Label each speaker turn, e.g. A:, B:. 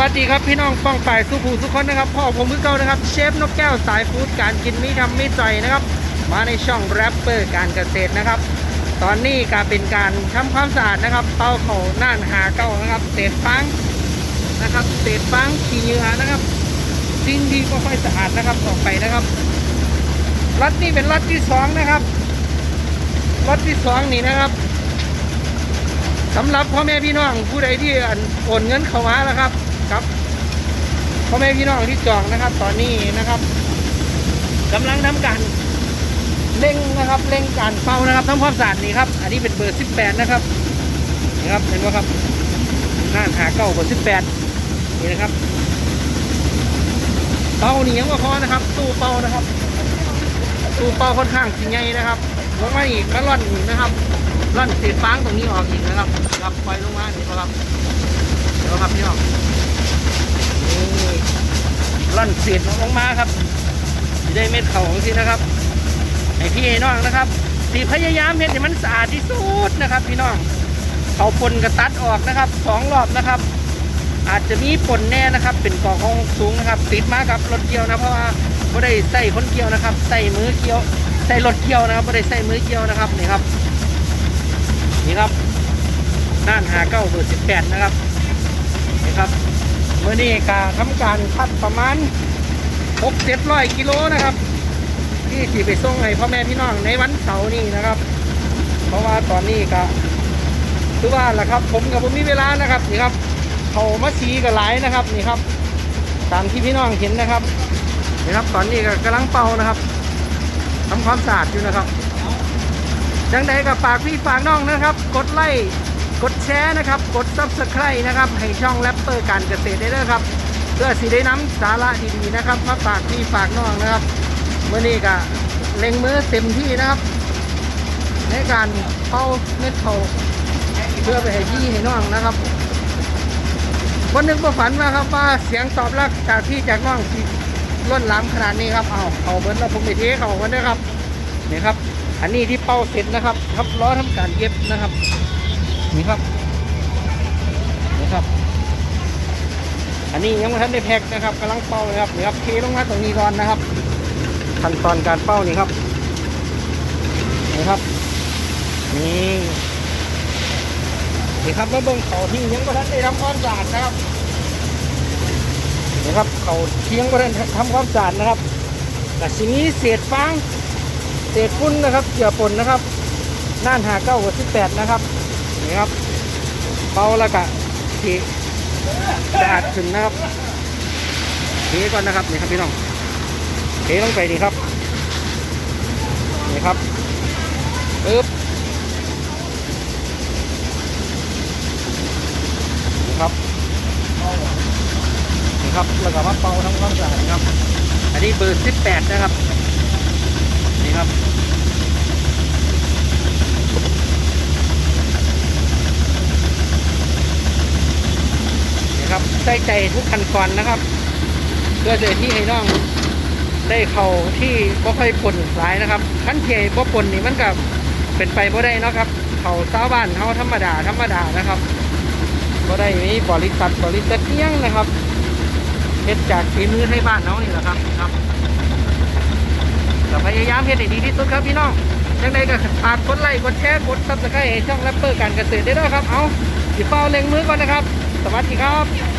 A: วัสดีครับพี่น้องป้องฝ่ายสุภูสุขคนนะครับพ่อผมมือเก่านะครับเชฟนกแก้วสายฟู้ดการกินไม่ทำไม่ใจนะครับ มาในช่องแรปเปอร์การเกษตรนะครับ ตอนนี้การเป็นการทำความสะอาดนะครับเตาเขาน่านหาเก้านะครับเศษฟางนะครับเศษฟางขี้เหงื่อนะครับสิ่งที่ไม่ค่อยสะอาดนะครับออกไปนะครับรถนี้เป็นรถที่สองนะครับรถที่สองนี่นะครับสำหรับพ่อแม่พี่น้องผู้ใดที่อันโอนเงินเข้ามาแล้วครับ ครับพ่อแม่พี่น้องที่จองนะครับ ตอนนี้นะครับกำลังทำการเร่งนะครับเร่งการเฝ้านะครับทำความสะอาดนี่ครับ อันนี้เป็นเบอร์18นะครับนี่ครับเห็นไหมครับน่านหาเก้าเบอร์18นี่นะครับเป้านี่ยังว่าพอนะครับ ตู้เป้านะครับตู้เป้าค่อนข้างสิใหญ่นะครับลงมาอีกก็ร่อนอีกนะครับร่อนเศษฟางตรงนี้ออกอีกนะครับครับปล่อยลงมานี่ครับเดี๋ยวครับพี่น้อง อนเศษลงมาครับจะได้เม็ดเขาของที่นะครับไอพี่ไอ้น้องนะครับสีพยายามเห็นให้มันสะอาดที่สุดนะครับ พี่น้องเขาปนกระตัดออกนะครับสองรอบนะครับ อาจจะมีปนแน่นะครับ เป็นกองของสูงนะครับ ติดมากับรถเกี่ยวนะเพราะว่าไม่ได้ใส่คนเกี่ยวนะครับใส่มือเกี่ยวใส่รถเกี่ยวนะครับไม่ได้ใส่มือเกี่ยวนะครับนี่ครับ นี่ครับน่านหาเก้าเบอร์สิบแปดนะครับนี่ครับ อนี้กาทำการพัดประมาณหกเจ็ดร้อยกิโลนะครับ ที่สีไปส่งให้พ่อแม่พี่น้องในวันเสาร์นี้นะครับ เพราะว่าตอนนี้ก็คือว่าแหละครับ ผมกับผมมีเวลานะครับนี่ครับเขามาชีกับหลายนะครับนี่ครับ ตามที่พี่น้องเห็นนะครับนี่ครับตอนนี้ก็กำลังเป่านะครับทำความสะอาดอยู่นะครับจังใดกับฝากพี่ฝากน้องนะครับ กดไลค์ กดแชร์นะครับ กดซับสไครต์นะครับ ให้ช่องแรปเปอร์การเกษตรได้ด้วยครับ เพื่อสิได้น้ำสาระดีๆนะครับมาฝากพี่ฝากน้องนะครับเมื่อนี้ก็เล็งมือเต็มที่นะครับ ในการเป้าเม็ดเขาเพื่อไปให้พี่ให้น้องนะครับวันหนึ่งก็ฝันมาครับว่าเสียงตอบรับจากพี่จากน้องที่ล้นล้ำขนาดนี้ครับเอาเอาเหมือนเราผมไปเทเขากันด้วยครับนี่ครับ อันนี้ที่เป้าเสร็จนะครับ ครับล้อทำการเย็บนะครับ นี่ครับนี่ครับ อันนี้ยังไม่ทันได้แพ็คนะครับกำลังเป้าเลยครับนี่ครับเทลงมาตรงนี้ก่อนนะครับ ขั้นตอนการเป้านี่ครับนี่ครับนี่นี่ครับมาเบิ่งเขาที่ยังไม่ทันได้ทำความสะอาดนะครับนี่ครับเขาเที่ยงไม่ทันทำความสะอาดนะครับแต่สิ่งนี้เศษฟางเศษฟุ้นนะครับเกี่ยวปนนะครับน่านหาเก้าหัวสิบแปดนะครับ นี่ครับเบาแล้วก็ทีสะอาดขึ้นนะครับเทก่อนนะครับนี่ครับพี่น้องเทลงไปดีครับนี่ครับปึ๊บนี่ครับนี่ครับแล้วก็มาเป่าทำความสะอาดนะครับ อันนี้เบอร์สิบแปดนะครับนี่ครับ นี่ครับ ใส่ใจทุกขั้นตอนนะครับ เพื่อจะที่ให้น้องได้เขาที่บ่ค่อยปนหลายนะครับขั้นเทบ่ปนนี่มันกับเป็นไปบ่ได้นะครับ เขาชาวบ้านเขาธรรมดาธรรมดานะครับบ่ได้มีบริษัทบริษัทเลี้ยงนะครับเฮ็ดจากฝีมือให้บ้านเขานี่แหละครับครับก็พยายามเฮ็ดให้ดีที่สุดครับพี่น้องยังไงก็ฝากกดไลค์กดแชร์กดซับสไครต์ช่องแรปเปอร์การเกษตรได้ด้วยครับ เอาสิเฝ้าเล็งมือก่อนนะครับ สวัสดีครับ